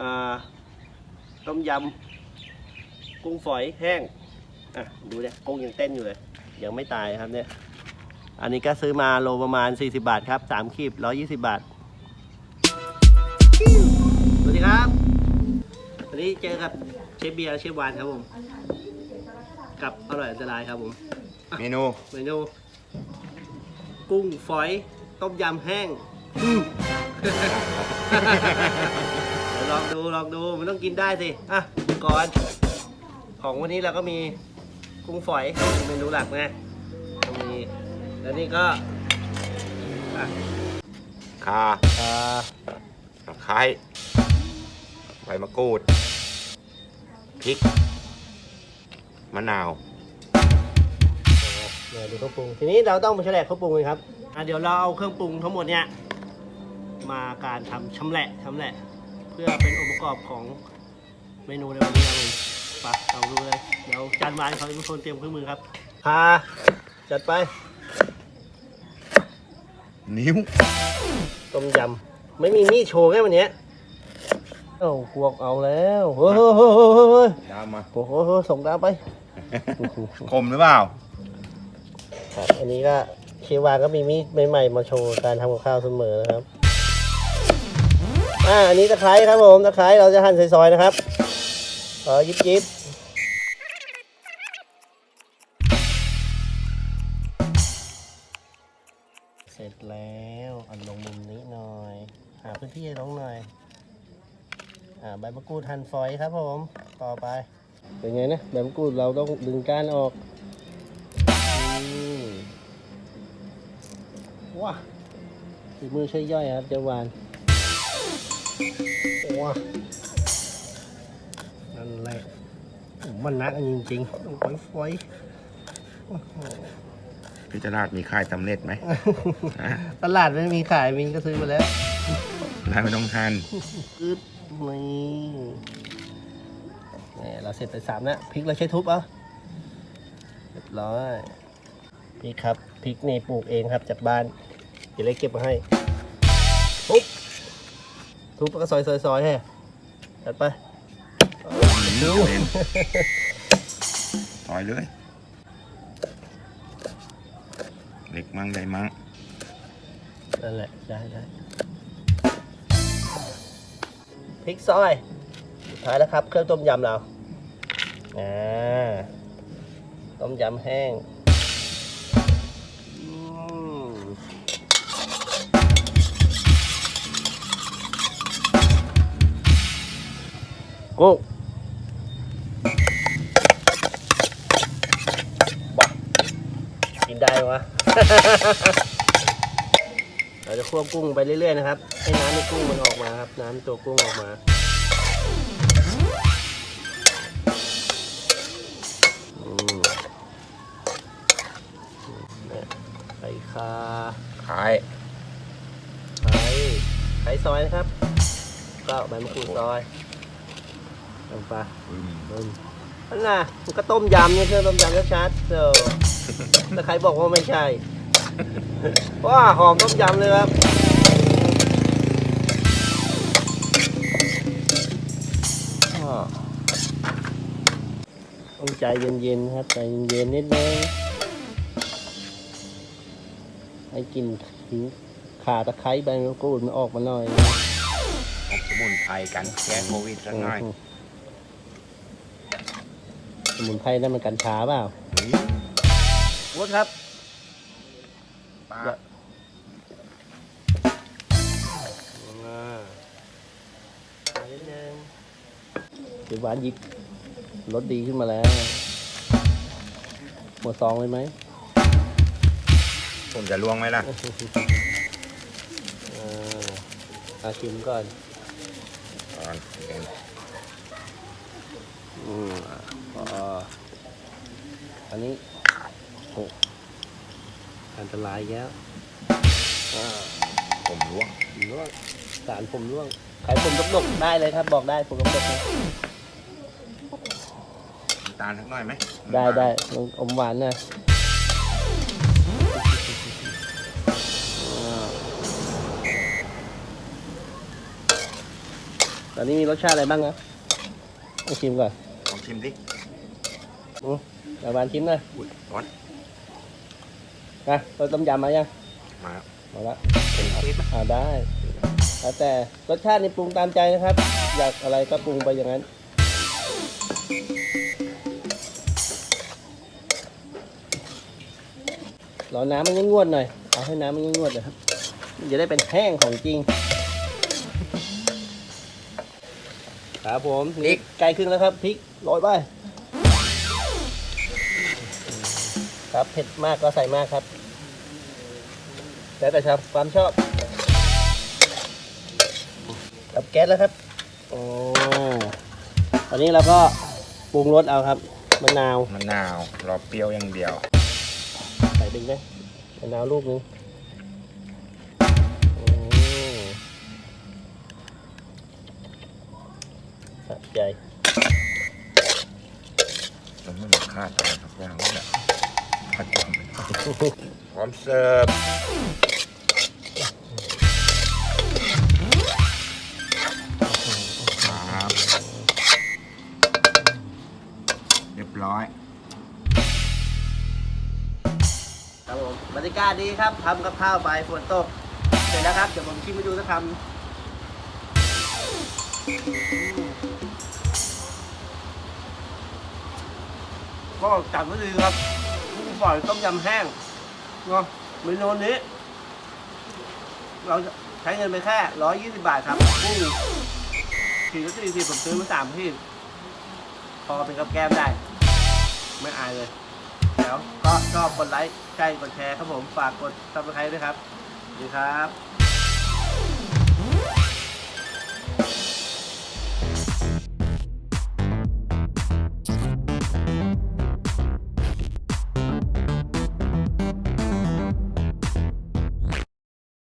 อ่าต้มยำกุ้งฝอยแห้งอะดูเนี่ยกุ้งยังเต้นอยู่เลย ยังไม่ตายครับเนี่ย อันนี้ก็ซื้อมาโลประมาณ 40 บาทครับ3ขีบ120 บาทสวัสดีครับวันนี้เจอกับเชฟเบียร์เชฟวานครับผม กับอร่อยอันตรายครับผม เมนู เมนู กุ้งฝอย ต้มยำแห้งอืมเดี๋ยวลองดูลองดูมันต้องกินได้สิอะก่อน ของวันนี้เราก็มีกุ้งฝอยเป็นเมนูหลักนะก็มีแล้วนี่ก็อะคาอ่าตะไคร้ใบมะกรูดพริกมะนาวเดี๋ยวดูเครื่องปรุงทีนี้เราต้องมาแฉลกเครื่องปรุงกันครับอะเดี๋ยวเราเอาเครื่องปรุงทั้งหมดเนี่ยมาการทำชำแหละชำแหละเพื่อเป็นองค์ประกอบของเมนูในวันนี้ครับผมไปเอาดูเลย เดี๋ยวจานวานเขาเป็นคนเตรียมเครื่องมือครับพาจัดไป นิ้วต้มยำไม่มีมีดโชว์แค่วันเนี้ยเอ้าพวกเอาแล้วเฮ้ยเฮ้ยเฮ้ยเฮ้ยเฮ้ยดาวมา โอ้โหเฮ้ยส่งดาวไป คมหรือเปล่า ครับอันนี้ก็เชฟวานก็มีมีดใหม่ๆมาโชว์การทำกับข้าวเสมอนะครับ อ่าอันนี้ตะไคร้ครับผมตะไคร้เราจะหั่นซอยๆนะครับเออยิบยิบเสร็จแล้วอันลงมุมนี้หน่อย หาพื้นที่ให้ลงหน่อย อ่าใบมะกรูดหั่นฝอยครับผมต่อไป เป็นไงนะใบมะกรูดเราต้องดึงก้านออกว้าฝีมือใช้ย่อยครับเจ้าวาน ว้านั่นแหละโอ้มันนักจริงๆต้องปล่อยฝอยโอ้โหพิจารณามีค่ายสำเร็จไหม ตลาดไม่มีขายมีก็ซื้อมาแล้วร้านไม่ต้องทานอึดนี่นี่เราเสร็จไปสามนะพริกเราใช้ทุบเอาเรียบร้อยพริกครับพริกนี่ปลูกเองครับจากบ้านเดี๋ยวเล็กเก็บมาให้ทุบ ทุบแล้วก็ซอยซอยซอยให้จัดไปเล่นต่อยเลยเล็กมั่งใหญ่มั่งนั่นแหละได้ได้พริกซอยสุดท้ายแล้วครับ เครื่องต้มยำเราอ่าต้มยำแห้ง กุ้งบ้ากินได้ไหมวะ เราจะควบกุ้งไปเรื่อยๆนะครับ ให้น้ำในกุ้งมันออกมาครับ น้ำตัวกุ้งออกมาอืมเนี่ยไข่คาขายไข่ไข่ซอยนะครับ ก็ใบมะกรูดซอย ลงไปอืมอืมนั่นน่ะมันก็ต้มยำเนี่ยเครื่องต้มยำชัดๆเดี๋ยวแต่ใครบอกว่าไม่ใช่ว้าหอมต้มยำเลยครับอ้อต้องใจเย็นๆครับใจเย็นๆนิดนึงให้กลินถึงขาตะไคร้ใบมะกรูดมันออกมาหน่อยเอาสมุนไพรกันแก้โควิดสักหน่อยม สมุนไพรนั่นมันกัญชาเปล่านี่วุฒครับปลาอ่ามานิดนึงเดี๋ยวหวานหยิบรสดีขึ้นมาแล้ว หมดซองเลยไหม ผมจะล่วงไหมล่ะอ่าอาชิมก่อนก่อนเป็น อืมพออั นนี้โอ้อันตรายแล้วอ่าผมล่วงผมร่วงสารผมร่วงใครผมดกๆได้เลยครับ บอกได้ผมดกๆนะน้ำตาลสักหน่อยไหมได้ได้ลองอมหวานนะตอนนี้มีรสชาติอะไรบ้างนะต้องชิมก่อนลองชิมดิอืม เดี๋ยวบานชิมหน่อยอุ้ยร้อนนะรสต้มยำมายังมามาละเป็นคลิปไหมอ่าได้แล้วแต่รสชาตินี่ปรุงตามใจนะครับ อยากอะไรก็ปรุงไปอย่างนั้นรอน้ำมันงวดๆหน่อยเอาให้น้ำมันงวดๆหน่อยครับมันจะได้เป็นแห้งของจริงครับผมนี่ไกลครึ่งแล้วครับพริกโรยไป ครับเผ็ดมากก็ใส่มากครับ แล้วแต่ชอบความชอบกับแก๊สแล้วครับ โอ้ตอนนี้เราก็ปรุงรสเอาครับมะนาวมะนาวรอเปรี้ยวอย่างเดียว ใส่ดึงไหมมะนาวลูกนึงโอ้สะใจมันไม่มีค่าอะไรสักอย่างนี่แหละ ผัดจอมพร้อมเสิร์ฟครับเรียบร้อยครับผมบรรยากาศดีครับทำกับข้าวไปฝนตก เสร็จแล้วครับ เดี๋ยวผมชิมให้ดูสักคำก็จัดไว้ดีครับ กุ้งฝอยต้มยำแห้งเนาะเมนูนี้ เราจะใช้เงินไปแค่120บาทครับกุ้งขีดละสี่สิบผมซื้อมาสามที่ พอเป็นกับแก้มได้ ไม่อายเลย แล้วก็ชอบกดไลค์ใกล้กดแชร์ครับผมฝากกดซับสไครต์ด้วยครับดีครับ